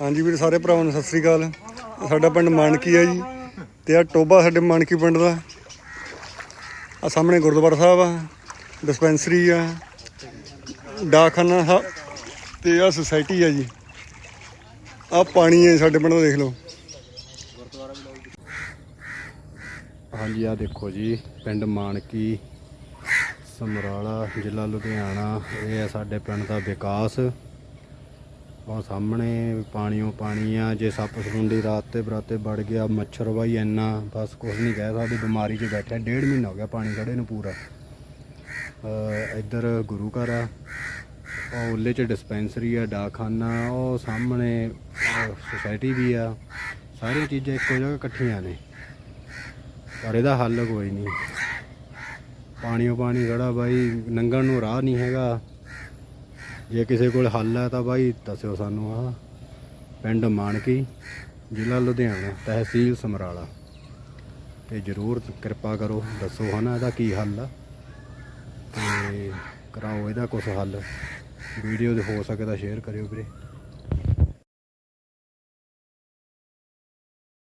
ਹਾਂਜੀ ਵੀਰ, ਸਾਰੇ ਭਰਾਵਾਂ ਨੂੰ ਸਤਿ ਸ੍ਰੀ ਅਕਾਲ। ਸਾਡਾ ਪਿੰਡ ਮਾਨਕੀ ਆ ਜੀ ਤੇ ਆ ਟੋਬਾ ਸਾਡੇ ਮਾਨਕੀ ਪਿੰਡ ਦਾ। ਆ ਸਾਹਮਣੇ ਗੁਰਦੁਆਰਾ ਸਾਹਿਬ ਆ ਡਿਸਪੈਂਸਰੀ ਆ, ਡਾਕਖਾਨਾ ਸਾਹਿਬ ਤੇ ਆ ਸੁਸਾਇਟੀ ਆ ਜੀ। ਆ ਪਾਣੀ ਹੈ ਸਾਡੇ ਪਿੰਡ ਦਾ, ਦੇਖ ਲਓ। ਹਾਂਜੀ ਆ ਦੇਖੋ ਜੀ, ਪਿੰਡ ਮਾਨਕੀ, ਸਮਰਾਲਾ, ਜ਼ਿਲ੍ਹਾ ਲੁਧਿਆਣਾ, ਇਹ ਹੈ ਸਾਡੇ ਪਿੰਡ ਦਾ ਵਿਕਾਸ। ਉਹ ਸਾਹਮਣੇ ਪਾਣੀਓ ਪਾਣੀ ਆ ਜੇ ਸੱਪ ਸਲੁੰਡੀ ਰਾਤ ਤੇ ਬਰਾਤੇ ਵੜ ਗਿਆ, ਮੱਛਰ ਬਾਈ ਇੰਨਾ, ਬਸ ਕੁਝ ਨਹੀਂ ਕਹਿ ਸਕਦੇ, ਬਿਮਾਰੀ 'ਚ ਬੈਠਾ, ਡੇਢ ਮਹੀਨਾ ਹੋ ਗਿਆ ਪਾਣੀ ਖੜੇ ਨੂੰ ਪੂਰਾ। ਇੱਧਰ ਗੁਰੂ ਘਰ ਆ, ਉਹ ਉੱਲੇ 'ਚ ਡਿਸਪੈਂਸਰੀ ਆ, ਡਾਕਖਾਨਾ, ਉਹ ਸਾਹਮਣੇ ਸੁਸਾਇਟੀ ਵੀ ਆ, ਸਾਰੀਆਂ ਚੀਜ਼ਾਂ ਇੱਕੋ ਜਗ੍ਹਾ ਇਕੱਠੀਆਂ ਨੇ। ਪਰ ਇਹਦਾ ਹੱਲ ਕੋਈ ਨਹੀਂ। ਪਾਣੀਓ ਪਾਣੀ ਖੜਾ ਬਾਈ, ਨੰਗਣ ਨੂੰ ਰਾਹ ਨਹੀਂ ਹੈਗਾ। ਜੇ ਕਿਸੇ ਕੋਲ ਹੱਲ ਹੈ ਤਾਂ ਬਾਈ ਦੱਸਿਓ ਸਾਨੂੰ ਆ ਪਿੰਡ ਮਾਨਕੀ, ਜ਼ਿਲ੍ਹਾ ਲੁਧਿਆਣਾ, ਤਹਿਸੀਲ ਸਮਰਾਲਾ। ਤੇ ਜਰੂਰ ਕਿਰਪਾ ਕਰੋ, ਦੱਸੋ ਹਨਾ ਇਹਦਾ ਕੀ ਹੱਲ ਆ। ਤੇ ਕਰਾਓ ਇਹਦਾ ਕੁਝ ਹੱਲ। ਵੀਡੀਓ ਦੇ ਹੋ ਸਕੇ ਤਾਂ ਸ਼ੇਅਰ ਕਰਿਓ ਵੀਰੇ।